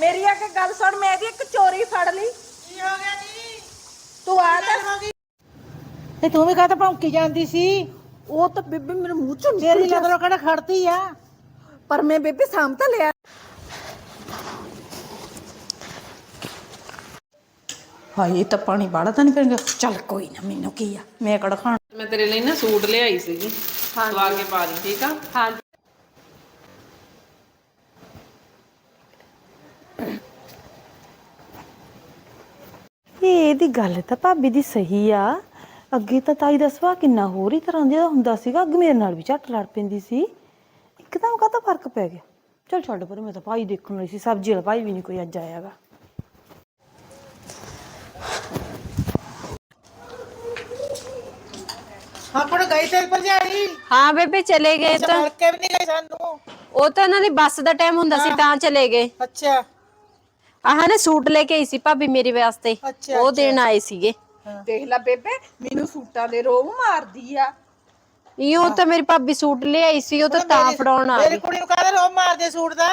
ਮੇਰੀ ਆ ਕੇ ਗੱਲ ਸੁਣ ਮੈਂ ਇਹਦੀ ਇੱਕ ਚੋਰੀ ਫੜ ਲਈ। ਕੀ ਹੋ ਗਿਆ ਜੀ? ਤੂੰ ਆ ਤਾਂ ਤੇ ਤੂੰ ਵੀ ਕਾਹਤੇ ਭੌਂਕੀ ਜਾਂਦੀ ਸੀ? ਉਹ ਤਾਂ ਬੇਬੇ ਮੇਰੇ ਮੂੰਹ ਚੋਂ ਨਿਕਲ ਲੱਗਦਾ ਕਿਹੜਾ ਖੜਦੀ ਆ? ਪਰ ਮੈਂ ਬੇਬੇ ਸਾਮ ਤਾਂ ਲਿਆ। ਹਾਏ ਇਹ ਤਾਂ ਪਾਣੀ ਬਾੜਾ ਤਾਂ ਨਹੀਂ ਪੈਂਦਾ। ਚੱਲ ਕੋਈ ਨਾ ਮੈਨੂੰ ਕੀ ਆ? ਮੈਂ ਕਿਹੜਾ ਖਾਣ? ਮੈਂ ਤੇਰੇ ਲਈ ਨਾ ਸੂਟ ਲਿਆਈ ਸੀਗੀ। ਸਵਾ ਕੇ ਪਾ ਦੀ ਠੀਕ ਆ? ਹਾਂਜੀ। ਇਹ ਇਹਦੀ ਗੱਲ ਤਾਂ ਭਾਬੀ ਦੀ ਸਹੀ ਆ। ਅੱਗੇ ਤਾਂ ਤਾਈ ਦਾ ਸੁਭਾਅ ਕਿੰਨਾ ਹੋਰ ਹੀ ਤਰ੍ਹਾਂ ਦਾ ਹੁੰਦਾ ਸੀਗਾ। ਅੱਗੇ ਮੇਰੇ ਨਾਲ ਵੀ ਝੱਟ ਲੜ ਪੈਂਦੀ ਸੀ। ਇੱਕਦਮ ਕਾਹਦਾ ਫ਼ਰਕ ਪੈ ਗਿਆ? ਚਲ ਛੱਡ ਪਰ ਮੈਂ ਤਾਂ ਭਾਈ ਦੇਖਣ ਲਈ ਸੀ। ਸਬਜ਼ੀ ਵਾਲਾ ਭਾਈ ਵੀ ਨਹੀਂ ਕੋਈ ਅੱਜ ਆਇਆਗਾ। ਆਪਣ ਗਈ ਤੇ ਭਰਜਾਈ। ਹਾਂ ਬੇਬੇ ਚਲੇ ਗਏ ਤਾਂ। ਮਿਲ ਕੇ ਵੀ ਨਹੀਂ ਗਈ ਸਾਨੂੰ। ਉਹ ਤਾਂ ਉਹਨਾਂ ਦੀ ਬੱਸ ਦਾ ਟਾਈਮ ਹੁੰਦਾ ਸੀ ਤਾਂ ਚਲੇ ਗਏ। ਅੱਛਾ। ਆਹ ਨਾ ਸੂਟ ਲੈ ਕੇ ਆਈ ਸੀ ਭਾਬੀ ਮੇਰੇ ਵਾਸਤੇ। ਅੱਛਾ, ਉਹ ਦੇਣ ਆਏ ਸੀਗੇ। ਦੇਖ ਲੈ ਬੇਬੇ ਮੈਨੂੰ ਸੂਟਾਂ ਦੇ ਰੋਹ ਮਾਰਦੀ ਆ। ਇਹ ਉਹ ਤਾਂ ਮੇਰੀ ਭਾਬੀ ਸੂਟ ਲੈ ਆਈ ਸੀ ਉਹ ਤਾਂ ਤਾਂ ਫੜਾਉਣ ਆ ਮੇਰੀ ਗਈ। ਕੁੜੀ ਨੂੰ ਕਾਹਦੇ ਰੋ ਮਾਰਦੇ ਸੂਟ ਦਾ?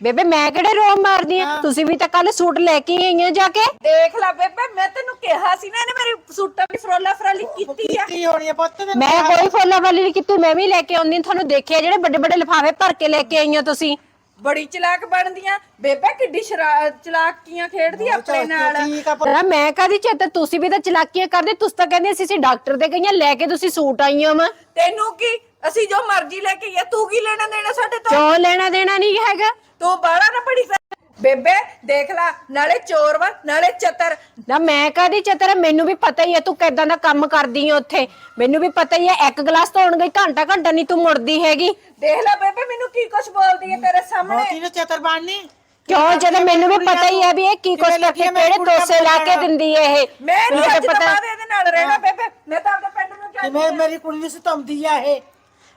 ਬੇਬੇ ਮੈਂ ਕਿਹੜੇ ਰੋਮ ਮਾਰਦੀ ਆ? ਤੁਸੀਂ ਵੀ ਤਾਂ ਕੱਲ ਸੂਟ ਲੈ ਕੇ ਆਈਆਂ ਜਾ ਕੇ। ਦੇਖ ਲੈ ਬੇਬੇ ਮੈਂ ਤੈਨੂੰ ਕਿਹਾ ਸੀ ਨਾ ਇਹਨੇ ਮੇਰੀ ਸੂਟਾਂ ਦੀ ਫਰੋਲਾ ਫਰਾਲੀ ਕੀਤੀ ਆ। ਕੀ ਹੋਣੀ ਆ ਪੁੱਤ ਤੇ ਮੈਂ ਕੋਈ ਫੋਲਾ ਵਾਲੀ ਨਹੀਂ ਕੀਤੀ ਮੈਂ ਵੀ ਲੈ ਕੇ ਆਉਂਦੀ ਹਾਂ। ਤੁਹਾਨੂੰ ਦੇਖਿਆ ਜਿਹੜੇ ਵੱਡੇ ਵੱਡੇ ਲਿਫਾਫੇ ਭਰ ਕੇ ਲੈ ਕੇ ਆਈਆਂ ਤੁਸੀਂ। ਬੜੀ ਚਲਾਕ ਬਣਦੀਆਂ। ਬੇਬੇ ਕਿੱਡੀ ਸ਼ਰਾ- ਚਲਾਕੀਆਂ ਖੇਡਦੀ ਆਪਣੇ ਨਾਲ। ਠੀਕ ਆ। ਨਾ ਮੈਂ ਕਦੀ ਚੇਤ ਤੁਸੀਂ ਵੀ ਤਾਂ ਚਲਾਕੀਆਂ ਕਰਦੇ ਤੁਸੀਂ ਤਾਂ ਕਹਿੰਦੇ ਸੀ ਅਸੀਂ ਡਾਕਟਰ ਦੇ ਗਈਆਂ ਲੈ ਕੇ ਤੁਸੀਂ ਸੂਟ ਆਈਆਂ ਵਾ। ਤੈਨੂੰ ਕੀ? ਅਸੀਂ ਜੋ ਮਰਜ਼ੀ ਲੈ ਕੇ ਗਏ ਤੂੰ ਕੀ ਲੈਣਾ ਦੇਣਾ ਸਾਡੇ ਤੋਂ? ਕਿਉਂ ਲੈਣਾ ਦੇਣਾ ਨਹੀਂ ਹੈਗਾ? ਤੂੰ ਬਾਹਲਾ ਨਾ ਬੜੀ ਬੇਬੇ ਦੇਖ ਲੈ ਨਾਲੇ ਚੋਰ ਵਾ ਨਾਲੇ ਚਤਰ। ਨਾ ਮੈਂ ਕਾਦੀ ਚਤਰ? ਮੈਨੂੰ ਵੀ ਪਤਾ ਹੀ ਹੈ ਤੂੰ ਕਿਦਾਂ ਦਾ ਕੰਮ ਕਰਦੀ ਹੈ ਉੱਥੇ। ਮੈਨੂੰ ਵੀ ਪਤਾ ਹੀ ਹੈ ਇੱਕ ਗਲਾਸ ਧੋਣ ਗਈ ਘੰਟਾ ਘੰਟਾ ਨਹੀਂ ਤੂੰ ਮੁੜਦੀ ਹੈਗੀ। ਦੇਖ ਲੈ ਬੇਬੇ ਮੈਨੂੰ ਕੀ ਕੁਛ ਬੋਲਦੀ ਹੈ ਤੇਰੇ ਸਾਹਮਣੇ? ਮੋਤੀ ਨੂੰ ਚਤਰ ਬਣਨੀ। ਕਿਉਂ? ਜਦੋਂ ਮੈਨੂੰ ਵੀ ਪਤਾ ਹੀ ਹੈ ਵੀ ਇਹ ਕੀ ਕੁਛ ਕਿਵੇਂ ਕਰਕੇ ਕਿਹੜੇ ਕੁੜੀ ਦਾ ਤੋਸੇ ਲਾ ਕੇ? ਦਿੰਦੀ ਹੈ ਇਹ? ਮੈਂ ਨਹੀਂ ਮੈਨੂੰ ਅੱਜ ਤਾਂ ਤੋਂ ਬਾਅਦ ਇਹਦੇ ਨਾਲ ਰਹਿਣਾ ਬੇਬੇ। ਮੈਂ ਤਾਂ ਆਪਣੇ ਪਿੰਡ ਨੂੰ ਜਾਂਦੀ ਮੈਂ ਮੇਰੀ ਕੁੜੀ ਨੂੰ ਸਤਾਉਂਦੀ ਆ ਇਹ?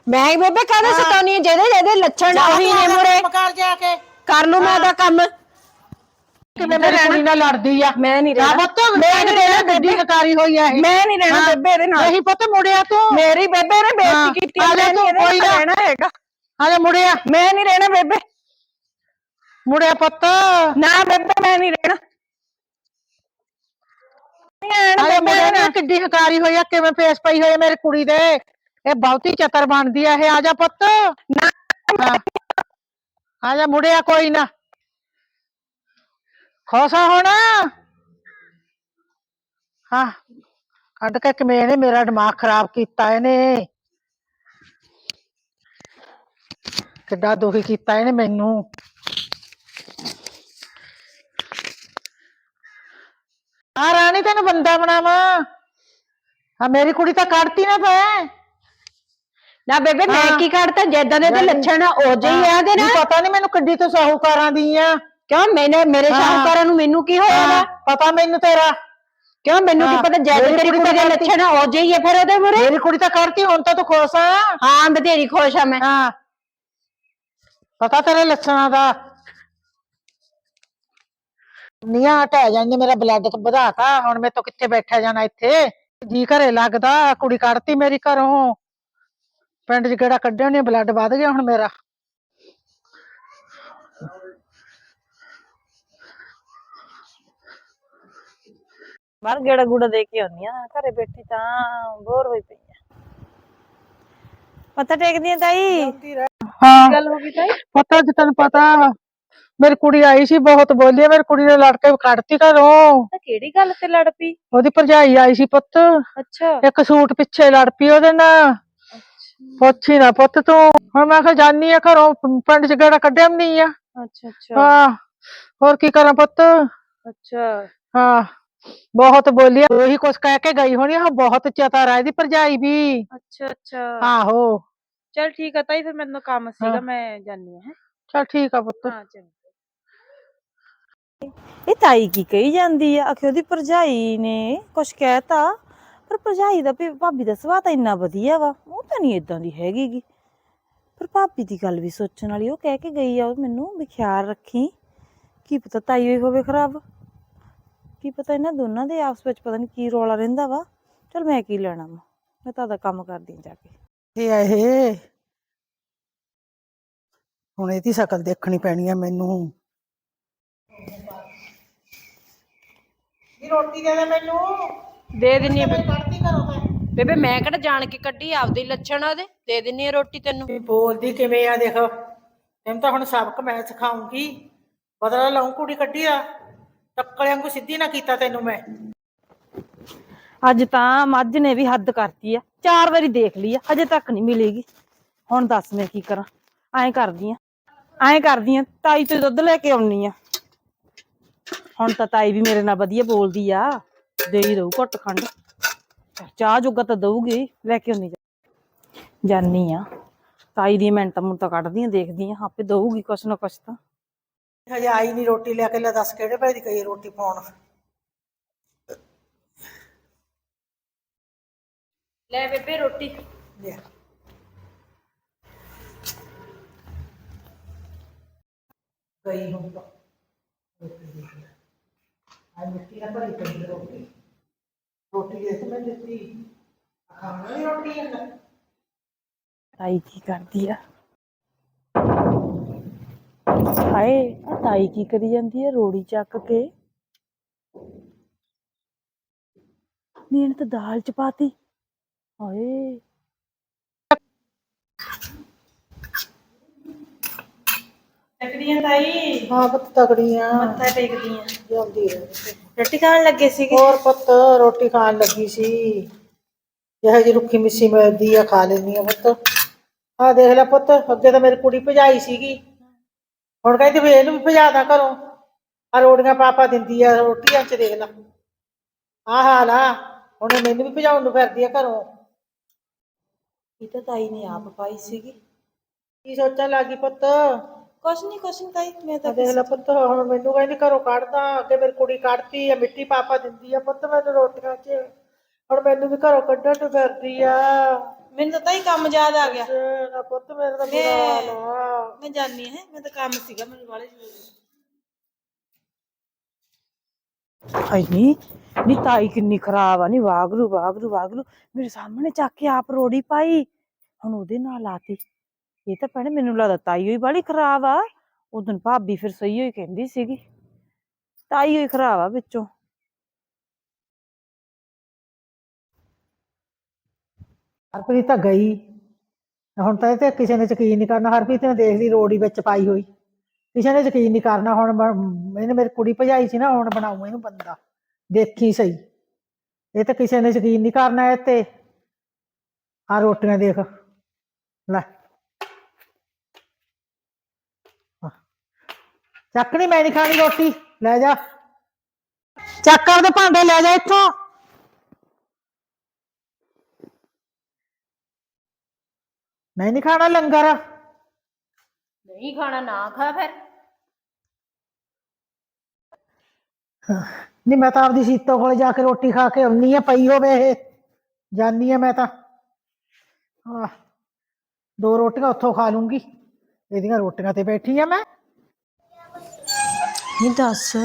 ਮੈਂ ਬੇਬੇ ਕਾਹਦੇ ਸਤਾਉਣੀ ਹੈ ਜਿਹਦੇ ਜਿਹਦੇ ਲੱਛਣ ਉਹੀ ਨੇ ਮੁਰੇ। ਮਕਾਰ ਜਾ ਕੇ। ਕਰ ਲੂ ਮੈਂ ਉਹਦਾ ਕੰਮ। ਕਿਵੇਂ ਮੇਰੀ ਕੁੜੀ ਨਾਲ ਲੜਦੀ ਆ। ਮੈਂ ਨਹੀਂ ਆ ਪੁੱਤ ਮੈਂ ਨਹੀਂ ਰਹਿਣਾ ਗੱਡੀ ਹਕਾਰੀ ਹੋਈ ਆ ਇਹ। ਮੈਂ ਨਹੀਂ ਰਹਿਣਾ ਬੇਬੇ ਇਹਦੇ ਨਾਲ। ਨਹੀਂ ਪੁੱਤ ਮੁੜਿਆ ਤੂੰ। ਮੇਰੀ ਬੇਬੇ ਨੇ ਹਾਂ, ਬੇਇੱਜ਼ਤੀ ਕੀਤੀ ਆ। ਜਾ ਮੈਂ ਤੂੰ, ਨਹੀਂ ਕੋਈ ਨਾ। ਰਹਿਣਾ ਹੈਗਾ। ਆ ਜਾ ਮੁੜਿਆ। ਮੈਂ ਨਹੀਂ ਰਹਿਣਾ ਬੇਬੇ। ਮੁੜਿਆ ਪੁੱਤ। ਨਾ ਬੇਬੇ ਮੈਂ ਨਹੀਂ ਰਹਿਣਾ। ਮੁੜਿਆ ਨਾ ਕਿੱਡੀ ਹਕਾਰੀ ਹੋਈ ਆ ਕਿਵੇਂ ਫੇਸ ਪਈ ਹੋਈ ਆ ਮੇਰੀ ਕੁੜੀ ਦੇ। ਇਹ ਬਹੁਤੀ ਚਤਰ ਬਣਦੀ ਆ ਇਹ ਆ ਜਾ ਪੁੱਤ। ਹਾਂ। ਆ ਜਾ ਮੁੜਿਆ ਕੋਈ ਨਾ। ਖੋਸਾ ਹੋਣਾ? ਹਾਂ, ਕੱਢ ਕੇ ਕਿਵੇਂ ਇਹਨੇ ਮੇਰਾ ਦਿਮਾਗ ਖਰਾਬ ਕੀਤਾ ਇਹਨੇ। ਕਿੱਡਾ ਦੁਖੀ ਕੀਤਾ ਇਹਨੇ ਮੈਨੂੰ। ਆ ਰਾਣੀ, ਤੈਨੂੰ ਬੰਦਾ ਬਣਾਵਾਂ। ਆ ਮੇਰੀ ਕੁੜੀ ਤਾਂ ਕੱਢਤੀ ਨਾ ਪੈ ਨਾ ਬੇਬੇ ਮੈਂ ਹਾਂ। ਕੀ ਕਰਤਾ ਜੈਦਾਂ ਦੇ ਤੇ ਲੱਛਣ ਆ ਉਹ ਜਿਹੀ ਆ ਦੇ ਨਾ ਨਹੀਂ ਪਤਾ ਨਹੀਂ ਮੈਨੂੰ ਕਿੱਡੀ ਤੋਂ ਸਾਹੂਕਾਰਾਂ ਦੀ ਆ। ਕਿਉਂ ਮੈਨੇ ਮੇਰੇ ਹਾਂ। ਸ਼ਾਹੂਕਾਰਾਂ ਨੂੰ ਮੈਨੂੰ ਕੀ ਹੋਇਆ ਵਾ? ਪਤਾ ਮੈਨੂੰ ਤੇਰਾ। ਕਿਉਂ ਮੈਨੂੰ ਕੀ ਹਾਂ, ਪਤਾ ਜੈਦ ਮੇਰੀ ਤੇਰੀ ਕੁੜੀ ਕੁੜੀ ਦੇ ਲੱਛਣ ਆ ਉਹ ਜਿਹੀ ਆ ਫਿਰ ਉਹਦੇ ਮੁਰੇ ਮੇਰੀ ਕੁੜੀ ਤਾਂ ਕਰਤੀ ਹੁਣ ਤਾਂ ਤੂੰ ਖੁਸ਼ ਆ। ਹਾਂ ਬਥੇਰੀ ਖੁਸ਼ ਆ ਮੈਂ। ਹਾਂ। ਪਤਾ ਤੇਰੇ ਲੱਛਣਾਂ ਦਾ? ਨੀਆਂ ਟਹਿ ਜਾਂਦੇ ਮੇਰਾ ਬਲੱਡ ਵਧਾਤਾ। ਹੁਣ ਮੇਰੇ ਤੋਂ ਕਿੱਥੇ ਬੈਠਾ ਜਾਣਾ ਇੱਥੇ? ਜੀ ਘਰੇ ਲੱਗਦਾ ਕੁੜੀ ਕੱਢਤੀ ਮੇਰੀ ਘਰੋਂ। ਪਿੰਡ 'ਚ ਕਿਹੜਾ ਕੱਢਿਆ ਨੇ ਬਲੱਡ ਵੱਧ ਗਿਆ ਹੁਣ ਮੇਰਾ। ਬਾਹਰ ਗੇੜਾ ਗੂੜਾ ਦੇ ਕੇ ਆਉਂਦੀ ਆ ਘਰੇ ਬੈਠੀ ਤਾਂ ਬੋਰ ਹੋਈ ਪਈ ਆ। ਪਤਾ ਟੇਕਦੀ ਆ ਤਾਈ? ਹਾਂ। ਗੱਲ ਹੋ ਗਈ ਤਾਈ? ਪਤਾ ਜੇ ਤੈਨੂੰ ਪਤਾ ਮੇਰੀ ਕੁੜੀ ਆਈ ਸੀ ਬਹੁਤ ਬੋਲੀ ਮੇਰੀ ਕੁੜੀ ਨੇ ਲੜ ਕੇ ਕੱਢਤੀ ਘਰੋਂ। ਤਾਂ ਕਿਹੜੀ ਗੱਲ ਤੇ ਲੜ ਪਈ? ਉਹਦੀ ਭਰਜਾਈ ਆਈ ਸੀ ਪੁੱਤ। ਅੱਛਾ। ਇੱਕ ਸੂਟ ਪਿੱਛੇ ਲੜ ਪਈ ਉਹਦੇ ਨਾਲ। ਪੁੱਛੀ ਨਾ ਪੁੱਤ ਤੂੰ। ਹੁਣ ਮੈਂ ਕਿਹਾ ਜਾਨੀ ਆ ਘਰੋਂ ਪ- ਪਿੰਡ ਚ ਗੇੜਾ ਕੱਢਿਆ ਵੀ ਨਹੀਂ ਆ। ਅੱਛਾ ਅੱਛਾ। ਹਾਂ ਹੋਰ ਕੀ ਕਰਾਂ ਪੁੱਤ? ਅੱਛਾ। ਹਾਂ ਬਹੁਤ ਬੋਲੀ ਆ। ਉਹੀ ਕੁਛ ਕਹਿ ਕੇ ਗਈ ਹੋਣੀ ਆ ਬਹੁਤ ਚਤਰ ਆ ਇਹਦੀ ਭਰਜਾਈ ਵੀ। ਅੱਛਾ ਅੱਛਾ। ਆਹੋ। ਚਲ ਠੀਕ ਆ ਤਾਈ ਫਿਰ ਮੈਨੂੰ ਕੰਮ ਸੀਗਾ ਹਾਂ। ਮੈਂ ਜਾਨੀ ਆ ਚਲ ਠੀਕ ਆ ਪੁੱਤ। ਹਾਂ ਚੰਗਾ। ਇਹ ਤਾਈ ਕੀ ਕਹੀ ਜਾਂਦੀ ਆ? ਆਖੇ ਉਹਦੀ ਭਰਜਾਈ ਨੇ ਕੁਛ ਕਹਿਤਾ। ਪਰ ਭਰਜਾਈ ਦਾ ਭੀ- ਭਾਬੀ ਦਾ ਸੁਭਾਅ ਤਾਂ ਇੰਨਾ ਵਧੀਆ ਵਾ ਉਹ ਤਾਂ ਨਹੀਂ ਇਦਾਂ ਦੀ ਹੈਗੀਗੀ। ਪਰ ਭਾਬੀ ਦੀ ਗੱਲ ਵੀ ਸੋਚਣ ਵਾਲੀ ਉਹ ਕਹਿ ਕੇ ਗਈ ਆ ਉਹ ਮੈਨੂੰ ਵੀ ਖਿਆਲ ਰੱਖੀ ਕੀ ਪਤਾ ਤਾਈ ਹੋਈ ਹੋਵੇ ਖਰਾਬ। ਕੀ ਪਤਾ ਇਹਨਾਂ ਦੋਨਾਂ ਦੇ ਆਪਸ ਵਿੱਚ ਪਤਾ ਨਹੀਂ ਕੀ ਰੌਲਾ ਰਹਿੰਦਾ ਵਾ। ਚਲ ਮੈਂ ਕੀ ਲੈਣਾ ਵਾ ਮੈਂ ਤਾਂ ਆਪਦਾ ਕੰਮ ਕਰਦੀ ਜਾ ਕੇ। ਇਹ ਆ ਇਹ। ਹੁਣ ਇਹਦੀ ਸ਼ਕਲ ਦੇਖਣੀ ਪੈਣੀ ਆ ਮੈਨੂੰ। ਇਹ ਰੋਟੀ ਦੇ ਦੇ ਮੈਨੂੰ। ਦੇ ਦਿੰਨੀ ਆ ਬੇਬੇ ਮੈਂ ਕਿਹੜਾ ਜਾਣ ਕੇ ਕੱਢੀ ਆਪਦੇ ਹੀ ਲੱਛਣ ਆ ਉਹਦੇ? ਦੇ ਦਿੰਨੀ ਆ ਰੋਟੀ ਤੈਨੂੰ। ਵੀ ਬੋਲਦੀ ਕਿਵੇਂ ਆ ਦੇਖ? ਤੈਨੂੰ ਤਾਂ ਹੁਣ ਸਬਕ ਮੈਂ ਸਿਖਾਉਂਗੀ। ਬਦਲਾ ਲਾਉਂ ਕੁੜੀ ਕੱਢੀ ਆ। ਟੱਕਲਿਆਂ ਨੂੰ ਸਿੱਧੀ ਨਾ ਕੀਤਾ ਤੈਨੂੰ ਮੈਂ। ਅੱਜ ਤਾਂ ਮੱਝ ਨੇ ਵੀ ਹੱਦ ਕਰਤੀ ਆ। ਚਾਰ ਵਾਰੀ ਦੇਖ ਲਈ ਆ। ਹਜੇ ਤੱਕ ਨਹੀਂ ਮਿਲੇਗੀ। ਹੁਣ ਦੱਸ ਮੈਂ ਕੀ ਕਰਾਂ। ਐਂ ਕਰਦੀ ਆ। ਐਂ ਕਰਦੀ ਆ। ਤਾਈ ਤੋਂ ਦੁੱਧ ਲੈ ਕੇ ਆਉਣੀ ਆ। ਹੁਣ ਤਾਂ ਤਾਈ ਵੀ ਮੇਰੇ ਨਾਲ ਵਧੀਆ ਬੋਲਦੀ ਆ। ਦੇ ਹੀ ਦਊ ਘੁੱਟ ਖੰਡ। ਚਾਹ ਜੋਗਾ ਤਾਂ ਦਊਗੀ ਲੈ ਕੇ ਆਉਣੀ ਜਾਨੀ ਆ। ਤਾਈ ਦੀ ਮਿੰਟ ਮੁੰਟਾਂ ਕੱਢਦੀ ਆ ਦੇਖਦੀ ਆ ਆਪੇ ਦਊਗੀ ਕੁਛ ਨਾ ਕੁਛ ਤਾਂ। ਹਜੇ ਆਈ ਨਹੀਂ ਰੋਟੀ ਲੈ ਕੇ ਲੈ ਦੱਸ ਕਿਹੜੇ ਭਾਈ ਦੀ ਕਹੀ ਰੋਟੀ ਪਾਉਣ। ਲੈ ਬੇਬੇ ਰੋਟੀ। ਲੈ। ਗਈ ਹੁਣ ਤਾਂ। ਰੋਟੀ ਦੇਖ ਲੈ ਮਿੱਟੀ ਨਾਲ ਭਰੀ ਪਈ ਰੋਟੀ। ਰੋਟੀ ਦੇਖ ਮੈਂ ਦਿੱਤੀ। ਖਾਣਾ ਨਹੀਂ ਰੋਟੀ ਅੰਦਰ। ਤਾਈ ਕੀ ਕਰਦੀ ਆ? ਹਾਏ ਆ ਤਾਈ ਕੀ ਕਰੀ ਜਾਂਦੀ ਆ ਰੋੜੀ ਚੱਕ ਕੇ? ਨੀਣ ਤਾਂ ਦਾਲ ਚ ਪਾਤੀ। ਹਾਏ। ਤਕੜੀਆਂ ਤਾਈ? ਹਾਂ ਪੁੱਤ ਤਗੜੀਆਂ ਮੱਥਾ ਟੇਕਦੀਆਂ। ਜਾਂਦੀ ਹੈ ਰੋਟੀ ਖਾਣ ਲੱਗੇ ਸੀਗੇ? ਹੋਰ ਪੁੱਤ ਰੋਟੀ ਖਾਣ ਲੱਗੀ ਸੀ। ਜਿਹੋ ਜੀ ਰੁੱਖੀ ਮਿੱਸੀ ਮਿਲਦੀ ਆ ਖਾ ਲੈਂਦੀ ਆ ਪੁੱਤ। ਆ ਦੇਖ ਲੈ ਪੁੱਤ ਅੱਗੇ ਤਾਂ ਮੇਰੀ ਕੁੜੀ ਭਜਾਈ ਸੀਗੀ। ਹੁਣ ਕਹਿੰਦੀ ਵੀ ਇਹਨੂੰ ਵੀ ਭਜਾਦਾ ਘਰੋਂ ਆ ਰੋਟੀਆਂ ਪਾਪਾ ਦਿੰਦੀ ਆ ਰੋਟੀਆਂ ਚ ਦੇਖ ਲੈ। ਆ ਹਾਲ ਆ ਹੁਣ ਇਹ ਮੈਨੂੰ ਵੀ ਭਜਾਉਣ ਨੂੰ ਫਿਰਦੀ ਆ ਘਰੋਂ। ਇਹ ਤਾਂ ਤਾਈ ਨੇ ਆਪ ਪਾਈ ਸੀਗੀ। ਕੀ ਸੋਚਣ ਲੱਗੀ ਪੁੱਤ? ਕੁਛ ਨਹੀਂ ਕੁਛ ਨਹੀਂ ਤਾਈ ਮੈਂ ਤਾਂ ਦੇਖ ਲੈ ਪੁੱਤ ਹੁਣ ਮੈਨੂੰ ਕਹਿੰਦੀ ਘਰੋਂ ਕੱਢਦਾ ਅੱਗੇ ਮੇਰੀ ਕੁੜੀ ਕੱਢਤੀ ਆ ਮਿੱਟੀ ਪਾਪਾ ਦਿੰਦੀ ਆ ਪੁੱਤ ਮੈਨੂੰ ਰੋਟੀਆਂ ਚ। ਹੁਣ ਮੈਨੂੰ ਵੀ ਘਰੋਂ ਕੱਢਣ ਨੂੰ ਫਿਰਦੀ ਆ। ਮੈਨੂੰ ਤਾਂ ਤਾਈ ਕੰਮ ਯਾਦ ਆ ਗਿਆ। ਨਾ ਪੁੱਤ ਮੇਰੇ ਦਾ ਬੁਰਾ ਹਾਲ ਮੈਂ ਜਾਣੀ ਹੈ ਮੈਂ ਤਾਂ ਕੰਮ ਸੀਗਾ ਮੈਨੂੰ ਵਾਲੇ ਹਾਈ ਨੀ ਨੀ ਤਾਈ ਕਿੰਨੀ ਖਰਾਬ ਆ ਨੀ ਵਾਗਰੂ ਵਾਗਰੂ ਵਾਗਰੂ। ਮੇਰੇ ਸਾਹਮਣੇ ਚੱਕ ਕੇ ਆਪ ਰੋੜੀ ਪਾਈ ਹੁਣ ਉਹਦੇ ਨਾਲ ਲਾਤੀ। ਇਹ ਤਾਂ ਭੈਣੇ ਮੈਨੂੰ ਲੱਗਦਾ ਤਾਈ ਹੋਈ ਬਾਲੀ ਖਰਾਬ ਆ। ਉਦੋਂ ਭਾਬੀ ਫਿਰ ਸਹੀ ਹੋਈ ਕਹਿੰਦੀ ਸੀਗੀ। ਤਾਈ ਹੋਈ ਖਰਾਬ ਆ ਵਿੱਚੋਂ। ਹਰਪ੍ਰੀਤ ਤਾਂ ਗਈ। ਹੁਣ ਤਾਂ ਇਹ ਤੇ ਕਿਸੇ ਨੇ ਯਕੀਨ ਨਹੀਂ ਕਰਨਾ। ਹਰਪ੍ਰੀਤ ਨੇ ਦੇਖ ਲਈ ਰੋੜੀ ਵਿੱਚ ਪਾਈ ਹੋਈ। ਕਿਸੇ ਨੇ ਯਕੀਨ ਨਹੀਂ ਕਰਨਾ। ਹੁਣ ਬ- ਇਹਨੇ ਮੇਰੀ ਕੁੜੀ ਭਜਾਈ ਸੀ ਨਾ, ਹੁਣ ਬਣਾਉ ਇਹਨੂੰ ਬੰਦਾ। ਦੇਖੀ ਸਹੀ। ਇਹ ਤਾਂ ਕਿਸੇ ਨੇ ਯਕੀਨ ਨਹੀਂ ਕਰਨਾ ਇਹ ਤੇ। ਆ ਰੋਟੀਆਂ ਦੇਖ। ਲੈ ਆਹ। ਚੱਕ ਨਹੀਂ ਮੈਂ ਨਹੀਂ ਖਾਣੀ ਰੋਟੀ। ਲੈ ਜਾ। ਚੱਕ ਕਰ ਦੇ ਭਾਂਡੇ ਲੈ ਜਾ ਇੱਥੋਂ। ਮੈਂ ਨਹੀਂ ਖਾਣਾ ਲੰਗਰ। ਨਹੀਂ ਖਾਣਾ ਨਾ ਖਾ ਫਿਰ। ਨਹੀਂ ਮੈਂ ਤਾਂ ਆਪਦੀ ਸੀਤੋ ਕੋਲ ਜਾ ਕੇ ਰੋਟੀ ਖਾ ਕੇ ਆਉਣੀ ਆ ਪਈ ਹੋਵੇ ਇਹ। ਜਾਨੀ ਆ ਮੈਂ ਤਾਂ। ਆਹ, ਦੋ ਰੋਟੀਆਂ ਉੱਥੋਂ ਖਾ ਲੂੰਗੀ। ਇਹਦੀਆਂ ਰੋਟੀਆਂ ਤੇ ਬੈਠੀ ਆ ਮੈਂ। ਨਹੀਂ, ਦੱਸ।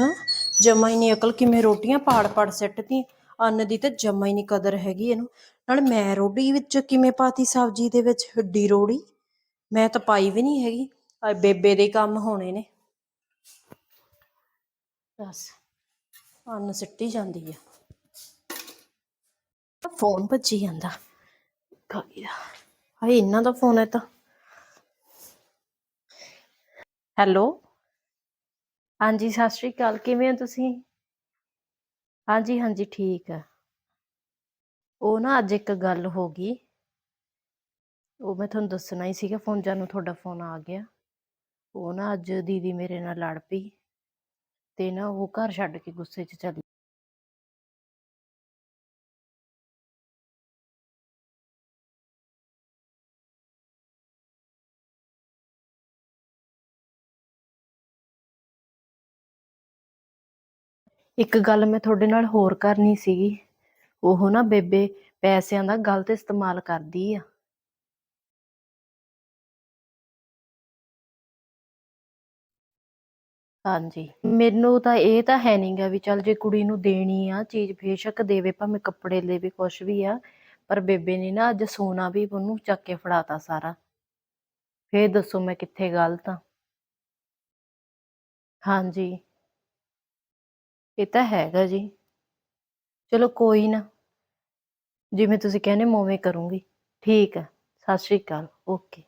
ਜਮਾ ਹੀ ਨਹੀਂ ਅਕਲ ਕਿਵੇਂ ਰੋਟੀਆਂ ਪਾੜ ਪਾੜ ਸਿੱਟਦੀ। ਅੰਨ ਦੀ ਤਾਂ ਜਮਾ ਹੀ ਨਹੀਂ ਕਦਰ ਹੈਗੀ ਇਹਨੂੰ। ਨਾਲ ਮੈਂ ਰੋਟੀ ਵਿੱਚ ਕਿਵੇਂ ਪਾਤੀ ਸਬਜ਼ੀ ਦੇ ਵਿੱਚ? ਹੱਡੀ ਰੋੜੀ। ਮੈਂ ਤਾਂ ਪਾਈ ਵੀ ਨਹੀਂ ਹੈਗੀ। ਆ ਬੇਬੇ ਦੇ ਕੰਮ ਹੋਣੇ ਨੇ। ਦੱਸ। ਅੰਨ ਸਿੱਟੀ ਜਾਂਦੀ ਆ। ਫੋਨ ਭੱਜੀ ਜਾਂਦਾ। ਕਾਲੀ ਹਾਏ, ਇਹਨਾਂ ਦਾ ਫੋਨ ਹੈ ਤਾਂ। ਹੈਲੋ? ਹਾਂਜੀ, ਸਤਿ ਸ਼੍ਰੀ ਅਕਾਲ। ਕਿਵੇਂ ਹੋ ਤੁਸੀਂ? ਹਾਂਜੀ ਹਾਂਜੀ, ਠੀਕ ਆ। ਉਹ ਨਾ ਅੱਜ ਇੱਕ ਗੱਲ ਹੋ ਗਈ। ਉਹ ਮੈਂ ਤੁਹਾਨੂੰ ਦੱਸਣਾ ਹੀ ਸੀਗਾ ਫੋਨ ਜਾਨੂੰ ਤੁਹਾਡਾ ਫੋਨ ਆ ਗਿਆ। ਉਹ ਨਾ ਅੱਜ ਦੀਦੀ ਮੇਰੇ ਨਾਲ ਲੜ ਪਈ ਤੇ ਨਾ ਉਹ ਘਰ ਛੱਡ ਕੇ ਗੁੱਸੇ 'ਚ ਚਲੀ ਇੱਕ ਗੱਲ ਮੈਂ ਤੁਹਾਡੇ ਨਾਲ ਹੋਰ ਕਰਨੀ ਸੀਗੀ। ਉਹ ਨਾ ਬੇਬੇ ਪੈਸਿਆਂ ਦਾ ਗਲਤ ਇਸਤੇਮਾਲ ਕਰਦੀ ਆ। ਹਾਂਜੀ। ਮੈਨੂੰ ਤਾਂ ਇਹ ਤਾਂ ਹੈ ਨਹੀਂਗਾ ਵੀ ਚੱਲ ਜੇ ਕੁੜੀ ਨੂੰ ਦੇਣੀ ਆ, ਚੀਜ਼ ਬੇਸ਼ੱਕ ਦੇਵੇ, ਭਾਵੇਂ ਕੱਪੜੇ ਦੇਵੇ ਕੁਛ ਵੀ ਆ, ਪਰ ਬੇਬੇ ਨੇ ਨਾ ਅੱਜ ਸੋਨਾ ਵੀ ਉਹਨੂੰ ਚੱਕ ਕੇ ਫੜਾਤਾ ਸਾਰਾ। ਫੇਰ ਦੱਸੋ ਮੈਂ ਕਿੱਥੇ ਗਲਤ ਆ? ਹਾਂਜੀ। ਇਹ ਤਾਂ ਹੈਗਾ ਜੀ ਚਲੋ ਕੋਈ ਨਾ ਜਿਵੇਂ ਤੁਸੀਂ ਕਹਿੰਦੇ ਮੈਂ ਉਵੇਂ ਕਰੂੰਗੀ ਠੀਕ ਹੈ ਸਤਿ ਸ਼੍ਰੀ ਅਕਾਲ ਓਕੇ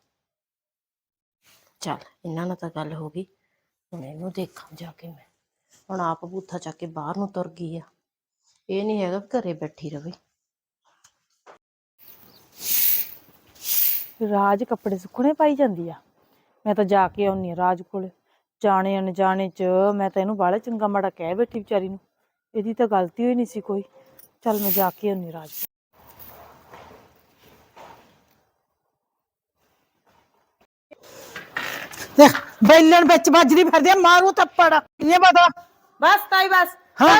ਚੱਲ ਇਹਨਾਂ ਨਾਲ ਤਾਂ ਗੱਲ ਹੋ ਗਈ ਹੁਣ ਇਹਨੂੰ ਦੇਖਾਂ ਜਾ ਕੇ ਮੈਂ ਹੁਣ ਆਪ ਬੂਥਾ ਚੱਕ ਕੇ ਬਾਹਰ ਨੂੰ ਤੁਰ ਗਈ ਆ ਇਹ ਨਹੀਂ ਹੈਗਾ ਵੀ ਘਰੇ ਬੈਠੀ ਰਵੇ ਰਾਜ ਕੱਪੜੇ ਸੁੱਕਣੇ ਪਾਈ ਜਾਂਦੀ ਆ ਮੈਂ ਤਾਂ ਜਾ ਕੇ ਆਉਣੀ ਆ ਰਾਜ ਕੋਲੇ ਜਾਣੇ ਅਣਜਾਣੇ ਚ ਮੈਂ ਤਾਂ ਇਹਨੂੰ ਬਾਹਲਾ ਚੰਗਾ ਮਾੜਾ ਕਹਿ ਬੈਠੀ ਵਿਚਾਰੀ ਨੂੰ। ਇਹਦੀ ਤਾਂ ਗਲਤੀ ਹੋਈ ਨਹੀਂ ਸੀ ਕੋਈ। ਚੱਲ ਮੈਂ ਜਾ ਕੇ ਆਉਣੀ ਰਾਜ। ਦੇਖ ਬੈਲਣ ਵਿੱਚ ਵੱਜਦੀ ਫਿਰਦੀ ਆ ਮਾਰੂ ਥੱਪੜ। ਇਹ ਬਤਾ। ਬਸ ਤਾਈ ਬਸ।